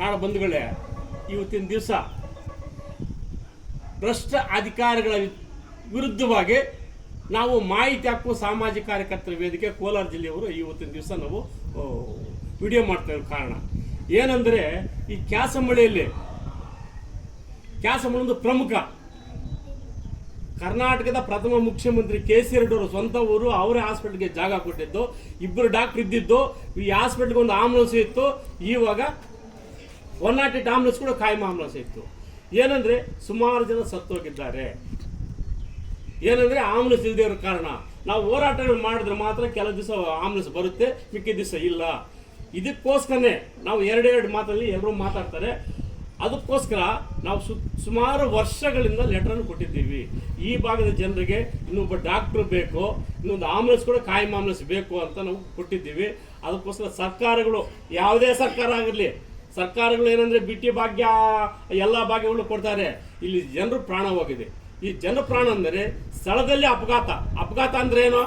ನಾಡ ಬಂಧುಗಳೇ, ಇವತ್ತಿನ ದಿವಸ ಭ್ರಷ್ಟ ಅಧಿಕಾರಿಗಳ ವಿರುದ್ಧವಾಗಿ ನಾವು ಮಾಹಿತಿ ಹಕ್ಕು ಸಾಮಾಜಿಕ ಕಾರ್ಯಕರ್ತರ ವೇದಿಕೆ ಕೋಲಾರ ಜಿಲ್ಲೆಯವರು ಇವತ್ತಿನ ದಿವಸ ನಾವು ವಿಡಿಯೋ ಮಾಡ್ತಾ ಇರೋ ಕಾರಣ. ಏನಂದರೆ, ಈ ಕ್ಯಾಸಮಳೆಯಲ್ಲಿ ಕ್ಯಾಸಂಬಳಿ ಒಂದು ಪ್ರಮುಖ, ಕರ್ನಾಟಕದ ಪ್ರಥಮ ಮುಖ್ಯಮಂತ್ರಿ ಕೆ ಸಿ ರೆಡ್ಡಿ ಅವರು ಸ್ವಂತ ಊರು, ಅವರೇ ಹಾಸ್ಪಿಟ್ಲ್ಗೆ ಜಾಗ ಕೊಟ್ಟಿದ್ದು ಇಬ್ಬರು ಡಾಕ್ಟರ್ ಇದ್ದಿದ್ದು, ಈ ಹಾಸ್ಪಿಟ್ಲ್ಗೆ ಒಂದು ಆಂಬುಲೆನ್ಸ್ ಇತ್ತು, ಇವಾಗ ಒನ್ ನಾಟ್ ಏಟ್ ಆಂಬುಲೆನ್ಸ್ ಕೂಡ ಕಾಯಂ ಆಂಬುಲೆನ್ಸ್ ಇತ್ತು ಏನಂದ್ರೆ ಸುಮಾರು ಜನ ಸತ್ತೋಗಿದ್ದಾರೆ. ಏನಂದ್ರೆ ಆಂಬುಲೆನ್ಸ್ ಇಲ್ಲದೆ ಇರೋ ಕಾರಣ. ನಾವು ಹೋರಾಟಗಳು ಮಾಡಿದ್ರೆ ಮಾತ್ರ ಕೆಲವು ದಿವಸ ಆಂಬುಲೆನ್ಸ್ ಬರುತ್ತೆ ಮಿಕ್ಕಿದ ದಿವಸ ಇಲ್ಲ. ಇದಕ್ಕೋಸ್ಕರನೇ ನಾವು ಎರಡೆರಡು ಮಾತಲ್ಲಿ ಎಲ್ಲರೂ ಮಾತಾಡ್ತಾರೆ. ಅದಕ್ಕೋಸ್ಕರ ನಾವು ಸು, ಸುಮಾರು ವರ್ಷಗಳಿಂದ ಲೆಟ್ರನ್ನು ಕೊಟ್ಟಿದ್ದೀವಿ. ಈ ಭಾಗದ ಜನರಿಗೆ ಇನ್ನೊಬ್ಬ ಡಾಕ್ಟ್ರು ಬೇಕು, ಇನ್ನೊಂದು ಆಂಬುಲೆನ್ಸ್ ಕೂಡ ಕಾಯಿ ಆಂಬುಲೆನ್ಸ್ ಬೇಕು ಅಂತ ನಾವು ಕೊಟ್ಟಿದ್ದೀವಿ. ಅದಕ್ಕೋಸ್ಕರ ಸರ್ಕಾರಗಳು ಯಾವುದೇ ಸರ್ಕಾರ ಆಗಿರಲಿ ಸರ್ಕಾರಗಳು ಏನಂದ್ರೆ ಬಿಟ್ಟಿ ಭಾಗ್ಯ, ಎಲ್ಲ ಭಾಗ್ಯಗಳು ಕೊಡ್ತಾರೆ. ಇಲ್ಲಿ ಜನರು ಪ್ರಾಣ ಹೋಗಿದೆ. ಈ ಜನರ ಪ್ರಾಣ ಅಂದರೆ ಸ್ಥಳದಲ್ಲಿ ಅಪಘಾತ. ಅಪಘಾತ ಅಂದ್ರೆ ಏನು?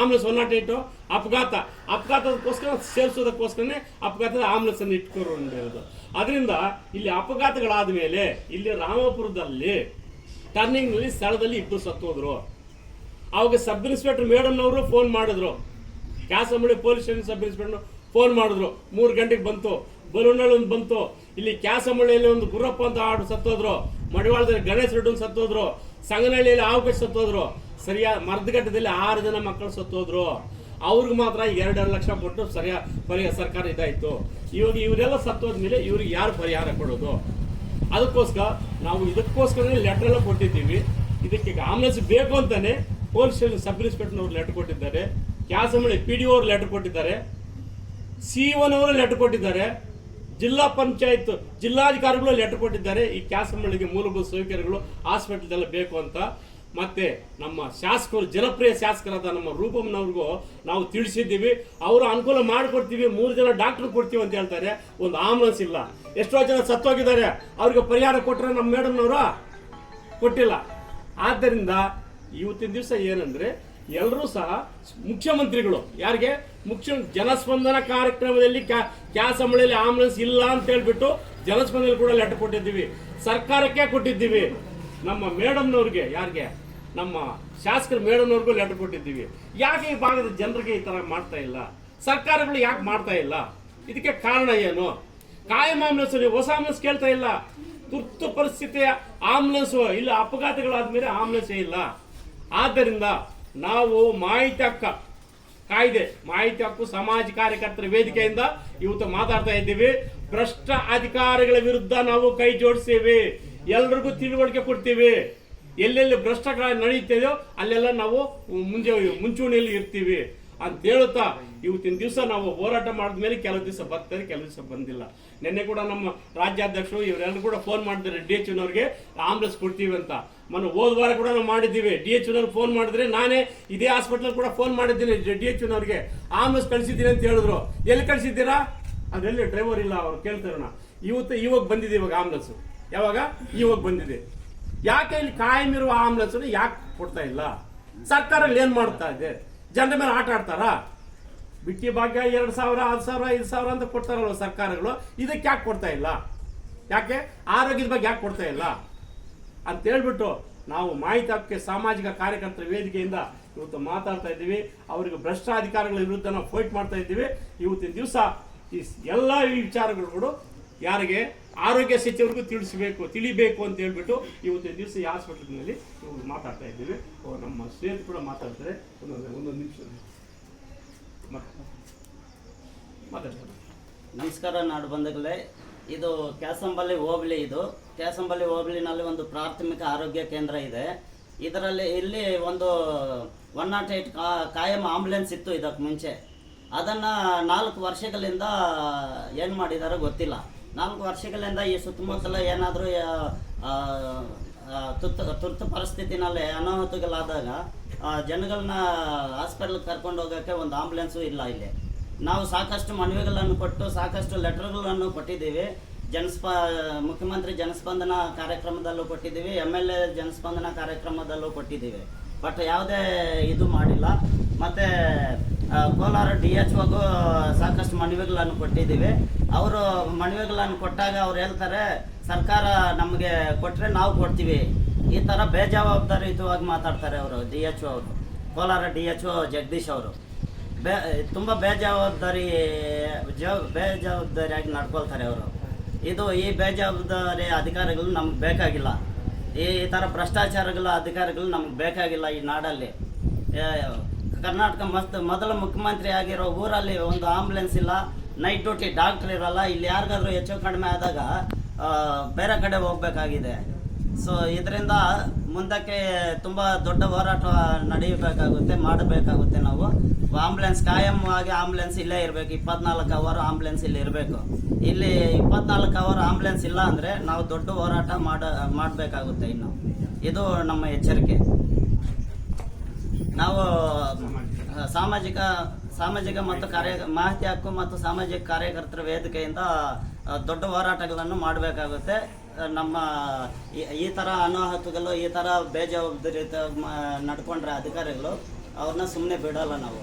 ಆಂಬುಲೆನ್ಸ್ ಒನ್ ನಾಟ್ ಏಟು. ಅಪಘಾತ. ಅಪಘಾತದಕ್ಕೋಸ್ಕರ ಸೇರಿಸೋದಕ್ಕೋಸ್ಕರನೇ ಅಪಘಾತದ ಅನ್ನು ಇಟ್ಕೊಂಡಿರೋದು ಅದರಿಂದ ಇಲ್ಲಿ ಅಪಘಾತಗಳಾದ ಮೇಲೆ ಇಲ್ಲಿ ರಾಮಪುರದಲ್ಲಿ ಟರ್ನಿಂಗ್ನಲ್ಲಿ ಸ್ಥಳದಲ್ಲಿ ಇಬ್ಬರು ಸತ್ತೋದ್ರು. ಅವಾಗ ಸಬ್ ಇನ್ಸ್ಪೆಕ್ಟರ್ ಮೇಡಮ್ನವರು ಫೋನ್ ಮಾಡಿದ್ರು. Kyasamballi police station sub inspector phone ಮಾಡಿದ್ರು. ಮೂರು ಗಂಟೆಗೆ ಬಂತು. ಬಲೂನಲ್ಲಿ ಒಂದು ಬಂತು. ಇಲ್ಲಿ ಕ್ಯಾಸಮಳ್ಳಿಯಲ್ಲಿ ಒಂದು ಗುರಪ್ಪ ಅಂತ ಹಾಡು ಸತ್ತೋದ್ರು. ಮಡಿವಾಳದಲ್ಲಿ ಗಣೇಶ್ ರೆಡ್ಡಿ ಸತ್ತೋದ್ರು. ಸಂಗನಹಳ್ಳಿಯಲ್ಲಿ ಆವಕಾಶ ಸತ್ತೋದ್ರು. ಸರಿಯಾ ಮರ್ದಘಟ್ಟದಲ್ಲಿ ಆರು ಜನ ಮಕ್ಕಳು ಸತ್ತೋದ್ರು. ಅವ್ರಿಗೆ ಮಾತ್ರ ಎರಡೆರಡು ಲಕ್ಷ ಕೊಟ್ಟು ಸರಿಯಾ ಪರಿಹಾರ ಸರ್ಕಾರ ಇದಾಯಿತು. ಇವಾಗ ಇವರೆಲ್ಲ ಸತ್ತೋದ್ಮೇಲೆ ಇವ್ರಿಗೆ ಯಾರು ಪರಿಹಾರ ಕೊಡೋದು? ಅದಕ್ಕೋಸ್ಕರ ನಾವು ಇದಕ್ಕೋಸ್ಕರ ಲೆಟರ್ ಎಲ್ಲ ಕೊಟ್ಟಿದ್ದೀವಿ. ಇದಕ್ಕೆ ಆಂಬುಲೆನ್ಸ್ ಬೇಕು ಅಂತಾನೆ ಪೊಲೀಸ್ ಸ್ಟೇಷನ್ ಸಬ್ ಇನ್ಸ್ಪೆಕ್ಟರ್ ಅವರು ಲೆಟರ್ ಕೊಟ್ಟಿದ್ದಾರೆ. ಕ್ಯಾಸಮಳ್ಳಿ ಪಿ ಡಿ ಅವರು ಲೆಟರ್ ಕೊಟ್ಟಿದ್ದಾರೆ. ಸಿ ಅವರು ಲೆಟರ್ ಕೊಟ್ಟಿದ್ದಾರೆ. ಜಿಲ್ಲಾ ಪಂಚಾಯತ್ ಜಿಲ್ಲಾಧಿಕಾರಿಗಳು ಲೆಟರ್ ಕೊಟ್ಟಿದ್ದಾರೆ. ಈ ಕ್ಯಾಸಮಳ್ಳಿಗೆ ಮೂಲಭೂತ ಸೌಕರ್ಯಗಳು ಹಾಸ್ಪಿಟಲ್ ಬೇಕು ಅಂತ. ಮತ್ತೆ ನಮ್ಮ ಶಾಸಕರು, ಜನಪ್ರಿಯ ಶಾಸಕರಾದ ನಮ್ಮ ರೂಪಮ್ನವ್ರಿಗೂ ನಾವು ತಿಳಿಸಿದ್ದೀವಿ. ಅವರು ಅನುಕೂಲ ಮಾಡಿಕೊಡ್ತೀವಿ. ಮೂರು ಜನ ಡಾಕ್ಟರ್ ಕೊಡ್ತೀವಿ ಅಂತ ಹೇಳ್ತಾರೆ. ಒಂದು ಆಂಬುಲೆನ್ಸ್ ಇಲ್ಲ. ಎಷ್ಟೋ ಜನ ಸತ್ತೋಗಿದ್ದಾರೆ. ಅವ್ರಿಗೆ ಪರಿಹಾರ ಕೊಟ್ಟರೆ ನಮ್ಮ ಮೇಡಮ್ನವರು ಕೊಟ್ಟಿಲ್ಲ. ಆದ್ದರಿಂದ ಇವತ್ತಿನ ದಿವಸ ಏನಂದ್ರೆ ಎಲ್ಲರೂ ಸಹ ಮುಖ್ಯಮಂತ್ರಿಗಳು. ಯಾರಿಗೆ? ಮುಖ್ಯ ಜನಸ್ಪಂದನ ಕಾರ್ಯಕ್ರಮದಲ್ಲಿ ಕ್ಯಾ- ಕ್ಯಾಸಂಬಳಿಯಲ್ಲಿ ಆಂಬುಲೆನ್ಸ್ ಇಲ್ಲ ಅಂತ ಹೇಳ್ಬಿಟ್ಟು ಜನಸ್ಪಂದನ ಕೂಡ ಲೆಟರ್ ಕೊಟ್ಟಿದ್ದೀವಿ. ಸರ್ಕಾರಕ್ಕೆ ಕೊಟ್ಟಿದ್ದೀವಿ. ನಮ್ಮ ಮೇಡಮ್ನವ್ರಿಗೆ, ಯಾರಿಗೆ? ನಮ್ಮ ಶಾಸಕರ ಮೇಡಮ್ನವ್ರಿಗೂ ಲೆಟರ್ ಕೊಟ್ಟಿದ್ದೀವಿ. ಯಾಕೆ ಈ ಭಾಗದ ಜನರಿಗೆ ಈ ಥರ ಮಾಡ್ತಾ ಇಲ್ಲ? ಸರ್ಕಾರಗಳು ಯಾಕೆ ಮಾಡ್ತಾ ಇಲ್ಲ? ಇದಕ್ಕೆ ಕಾರಣ ಏನು? ಕಾಯಂ ಆಂಬುಲೆನ್ಸ್ ಹೊಸ ಆಂಬುಲೆನ್ಸ್ ಕೇಳ್ತಾ ಇಲ್ಲ. ತುರ್ತು ಪರಿಸ್ಥಿತಿಯ ಆಂಬುಲೆನ್ಸು ಇಲ್ಲ, ಅಪಘಾತಗಳಾದ್ಮೇಲೆ ಆಂಬುಲೆನ್ಸ್ ಇಲ್ಲ. ಆದ್ದರಿಂದ ನಾವು ಮಾಹಿತಿ ಹಕ್ಕ, ಕಾಯ್ದೆ, ಮಾಹಿತಿ ಹಕ್ಕು ಸಮಾಜ ಕಾರ್ಯಕರ್ತರ ವೇದಿಕೆಯಿಂದ ಇವತ್ತು ಮಾತಾಡ್ತಾ ಇದ್ದೀವಿ. ಭ್ರಷ್ಟ ಅಧಿಕಾರಿಗಳ ವಿರುದ್ಧ ನಾವು ಕೈ ಜೋಡಿಸ್ತೀವಿ ಎಲ್ರಿಗೂ ತಿಳುವಳಿಕೆ ಕೊಡ್ತೀವಿ. ಎಲ್ಲೆಲ್ಲಿ ಭ್ರಷ್ಟಾಚಾರ ನಡೆಯುತ್ತದೆಯೋ ಅಲ್ಲೆಲ್ಲ ನಾವು ಮುಂಜೆ ಮುಂಚೂಣಿಯಲ್ಲಿ ಇರ್ತೀವಿ. ಅಂತ ಹೇಳುತ್ತಾ, ಇವತ್ತಿನ ದಿವಸ ನಾವು ಹೋರಾಟ ಮಾಡಿದ ಮೇಲೆ ಕೆಲವು ದಿವಸ ಬರ್ತಾರೆ ಕೆಲವು ದಿವಸ ಬಂದಿಲ್ಲ. ನಿನ್ನೆ ಕೂಡ ನಮ್ಮ ರಾಜ್ಯಾಧ್ಯಕ್ಷರು ಇವರೆಲ್ಲರೂ ಕೂಡ ಫೋನ್ ಮಾಡಿದ್ದಾರೆ, ಡಿ ಎಚ್ ನವ್ರಿಗೆ ಆಂಬುಲೆನ್ಸ್ ಕೊಡ್ತೀವಿ ಅಂತ. ಮೊನ್ನೆ ಹೋದ ವಾರ ಕೂಡ ನಾವು ಮಾಡಿದ್ದೀವಿ. ಡಿ ಎಚ್ ಫೋನ್ ಮಾಡಿದ್ರೆ ನಾನೇ ಇದೇ ಹಾಸ್ಪಿಟಲ್ ಕೂಡ ಫೋನ್ ಮಾಡಿದ್ದೀನಿ. ಡಿ ಎಚ್ ನವ್ರಿಗೆ ಆಂಬುಲೆನ್ಸ್ ಕಳಿಸಿದ್ದೀನಿ ಅಂತ ಹೇಳಿದ್ರು. ಎಲ್ಲಿ ಕಳಿಸಿದ್ದೀರಾ? ಅದೆಲ್ಲಿ ಡ್ರೈವರ್ ಇಲ್ಲ, ಅವ್ರು ಕೇಳ್ತಾರೋಣ ಇವತ್ತು ಇವಾಗ ಬಂದಿದೆ ಇವಾಗ ಆಂಬುಲೆನ್ಸ್ ಯಾವಾಗ? ಇವಾಗ ಬಂದಿದೆ. ಯಾಕೆ ಇಲ್ಲಿ ಕಾಯಂ ಇರುವ ಆಂಬುಲೆನ್ಸ್ ಯಾಕೆ ಕೊಡ್ತಾ ಇಲ್ಲ? ಸರ್ಕಾರ ಏನ್ ಮಾಡ್ತಾ ಇದೆ? ಜನರ ಮೇಲೆ ಆಟ ಆಡ್ತಾರಾ? ಬಿಟ್ಟಿ ಭಾಗ್ಯ ಎರಡು ಸಾವಿರ, ಹತ್ತು ಸಾವಿರ, ಐದು ಸಾವಿರ ಅಂತ ಕೊಡ್ತಾರಲ್ವ ಸರ್ಕಾರಗಳು? ಇದಕ್ಕೆ ಯಾಕೆ ಕೊಡ್ತಾ ಇಲ್ಲ? ಯಾಕೆ? ಆರೋಗ್ಯದ ಬಗ್ಗೆ ಯಾಕೆ ಕೊಡ್ತಾ ಇಲ್ಲ? ಅಂತ ಹೇಳ್ಬಿಟ್ಟು ನಾವು ಮಾಹಿತಿ ಸಾಮಾಜಿಕ ಕಾರ್ಯಕರ್ತರ ವೇದಿಕೆಯಿಂದ ಇವತ್ತು ಮಾತಾಡ್ತಾ ಇದ್ದೀವಿ. ಅವರಿಗೆ ಭ್ರಷ್ಟ ಅಧಿಕಾರಿಗಳ ವಿರುದ್ಧ ನಾವು ಫೈಟ್ ಮಾಡ್ತಾ ಇದ್ದೀವಿ. ಇವತ್ತಿನ ದಿವಸ ಈ ಎಲ್ಲ ಈ ವಿಚಾರಗಳು ಯಾರಿಗೆ ಆರೋಗ್ಯ ಸಚಿವರಿಗೂ ತಿಳಿಸಬೇಕು, ತಿಳಿಬೇಕು ಅಂತ ಹೇಳ್ಬಿಟ್ಟು ಇವತ್ತಿನ ದಿವಸ ಈ ಹಾಸ್ಪಿಟಲ್ನಲ್ಲಿ ಮಾತಾಡ್ತಾ ಇದ್ದೀವಿ. ನಮ್ಮ ಸ್ನೇಹಿತರು ಕೂಡ ಮಾತಾಡ್ತಾರೆ. ಒಂದೊಂದು ಒಂದೊಂದು ನಿಮಿಷ. ಮಾತಾಡ್ತಾರೆ. ನಮಸ್ಕಾರ ನಾಡು ಬಂಧುಗಳೇ. ಇದು ಕ್ಯಾಸಂಬಲ್ಲಿ ಹೋಬಳಿ ಇದು. ಕ್ಯಾಸಂಬಲ್ಲಿ ಹೋಬಳಿನಲ್ಲಿ ಒಂದು ಪ್ರಾಥಮಿಕ ಆರೋಗ್ಯ ಕೇಂದ್ರ ಇದೆ. ಇದರಲ್ಲಿ ಇಲ್ಲಿ ಒಂದು ಒನ್ ನಾಟ್ ಏಟ್ ಕಾಯಂ ಆಂಬುಲೆನ್ಸ್ ಇತ್ತು ಇದಕ್ಕೆ ಮುಂಚೆ. ಅದನ್ನು ನಾಲ್ಕು ವರ್ಷಗಳಿಂದ ಏನು ಮಾಡಿದಾರೋ ಗೊತ್ತಿಲ್ಲ. ನಾಲ್ಕು ವರ್ಷಗಳಿಂದ ಈ ಸುತ್ತಮುತ್ತಲ ಏನಾದರೂ ತುರ್ತು ತುರ್ತು ಪರಿಸ್ಥಿತಿನಲ್ಲಿ ಅನಾಹುತಗಳಾದಾಗ ಜನಗಳನ್ನ ಹಾಸ್ಪಿಟಲ್ಗೆ ಕರ್ಕೊಂಡು ಹೋಗೋಕ್ಕೆ ಒಂದು ಆಂಬುಲೆನ್ಸು ಇಲ್ಲ ಇಲ್ಲಿ. ನಾವು ಸಾಕಷ್ಟು ಮನವಿಗಳನ್ನು ಕೊಟ್ಟು, ಸಾಕಷ್ಟು ಲೆಟರ್ಗಳನ್ನು ಕೊಟ್ಟಿದ್ದೀವಿ. ಜನಸ್ಪ, ಮುಖ್ಯಮಂತ್ರಿ ಜನಸ್ಪಂದನ ಕಾರ್ಯಕ್ರಮದಲ್ಲೂ ಕೊಟ್ಟಿದ್ದೀವಿ, ಎಂ ಎಲ್ ಎ ಜನಸ್ಪಂದನ ಕಾರ್ಯಕ್ರಮದಲ್ಲೂ ಕೊಟ್ಟಿದ್ದೀವಿ. ಬಟ್ ಯಾವುದೇ ಇದು ಮಾಡಿಲ್ಲ. ಮತ್ತು ಕೋಲಾರ ಡಿ ಎಚ್ ಒಗೂ ಸಾಕಷ್ಟು ಮನವಿಗಳನ್ನು ಕೊಟ್ಟಿದ್ದೀವಿ. ಅವರು ಮನವಿಗಳನ್ನು ಕೊಟ್ಟಾಗ ಅವ್ರು ಹೇಳ್ತಾರೆ, ಸರ್ಕಾರ ನಮಗೆ ಕೊಟ್ಟರೆ ನಾವು ಕೊಡ್ತೀವಿ. ಈ ಥರ ಬೇಜವಾಬ್ದಾರಿಯುತವಾಗಿ ಮಾತಾಡ್ತಾರೆ ಅವರು, ಡಿ ಎಚ್ ಅವರು. Kolar D H O Jagadish ಅವರು. ಬೇ, ತುಂಬ ಬೇಜವಾಬ್ದಾರಿ, ಜ, ಬೇಜವಾಬ್ದಾರಿಯಾಗಿ ನಡ್ಕೊಳ್ತಾರೆ ಅವರು. ಇದು ಈ ಬೇಜವಾಬ್ದಾರಿ ಅಧಿಕಾರಿಗಳು ನಮ್ಗೆ ಬೇಕಾಗಿಲ್ಲ. ಈ ಥರ ಭ್ರಷ್ಟಾಚಾರಗಳ ಅಧಿಕಾರಿಗಳು ನಮ್ಗೆ ಬೇಕಾಗಿಲ್ಲ ಈ ನಾಡಲ್ಲಿ. ಕರ್ನಾಟಕ ಮಸ್ತ್ ಮೊದಲ ಮುಖ್ಯಮಂತ್ರಿ ಆಗಿರೋ ಊರಲ್ಲಿ ಒಂದು ಆಂಬುಲೆನ್ಸ್ ಇಲ್ಲ ನೈಟ್ ಡ್ಯೂಟಿ ಡಾಕ್ಟರ್ ಇರಲ್ಲ, ಇಲ್ಲಿ ಯಾರಿಗಾದ್ರೂ ಹೆಚ್ಚು ಕಡಿಮೆ ಆದಾಗ ಬೇರೆ ಕಡೆ ಹೋಗ್ಬೇಕಾಗಿದೆ. ಸೊ ಇದರಿಂದ ಮುಂದಕ್ಕೆ ತುಂಬ ದೊಡ್ಡ ಹೋರಾಟ ನಡೆಯಬೇಕಾಗುತ್ತೆ ಮಾಡಬೇಕಾಗುತ್ತೆ ನಾವು. ಆಂಬುಲೆನ್ಸ್ ಆಗಿ ಆಂಬುಲೆನ್ಸ್ ಇಲ್ಲೇ ಇರಬೇಕು, ಇಪ್ಪತ್ನಾಲ್ಕು ಅವರ್ ಆಂಬುಲೆನ್ಸ್ ಇಲ್ಲಿ ಇರಬೇಕು. ಇಲ್ಲಿ ಇಪ್ಪತ್ನಾಲ್ಕು ಅವರ್ ಆಂಬುಲೆನ್ಸ್ ಇಲ್ಲ ಅಂದರೆ ನಾವು ದೊಡ್ಡ ಹೋರಾಟ ಮಾಡ, ಮಾಡಬೇಕಾಗುತ್ತೆ ಇನ್ನು. ಇದು ನಮ್ಮ ಎಚ್ಚರಿಕೆ. ನಾವು ಸಾಮಾಜಿಕ ಸಾಮಾಜಿಕ ಮತ್ತು ಕಾರ್ಯ, ಮಾಹಿತಿ ಹಕ್ಕು ಮತ್ತು ಸಾಮಾಜಿಕ ಕಾರ್ಯಕರ್ತರ ವೇದಿಕೆಯಿಂದ ದೊಡ್ಡ ಹೋರಾಟಗಳನ್ನು ಮಾಡಬೇಕಾಗುತ್ತೆ. ನಮ್ಮ, ಈ- ಥರ ಅನಾಹುತಗಳು, ಈ ಥರ ಬೇಜವಾಬ್ದಾರಿ ನಡ್ಕೊಂಡ್ರೆ ಅಧಿಕಾರಿಗಳು ಅವ್ರನ್ನ ಸುಮ್ಮನೆ ಬಿಡೋಲ್ಲ ನಾವು.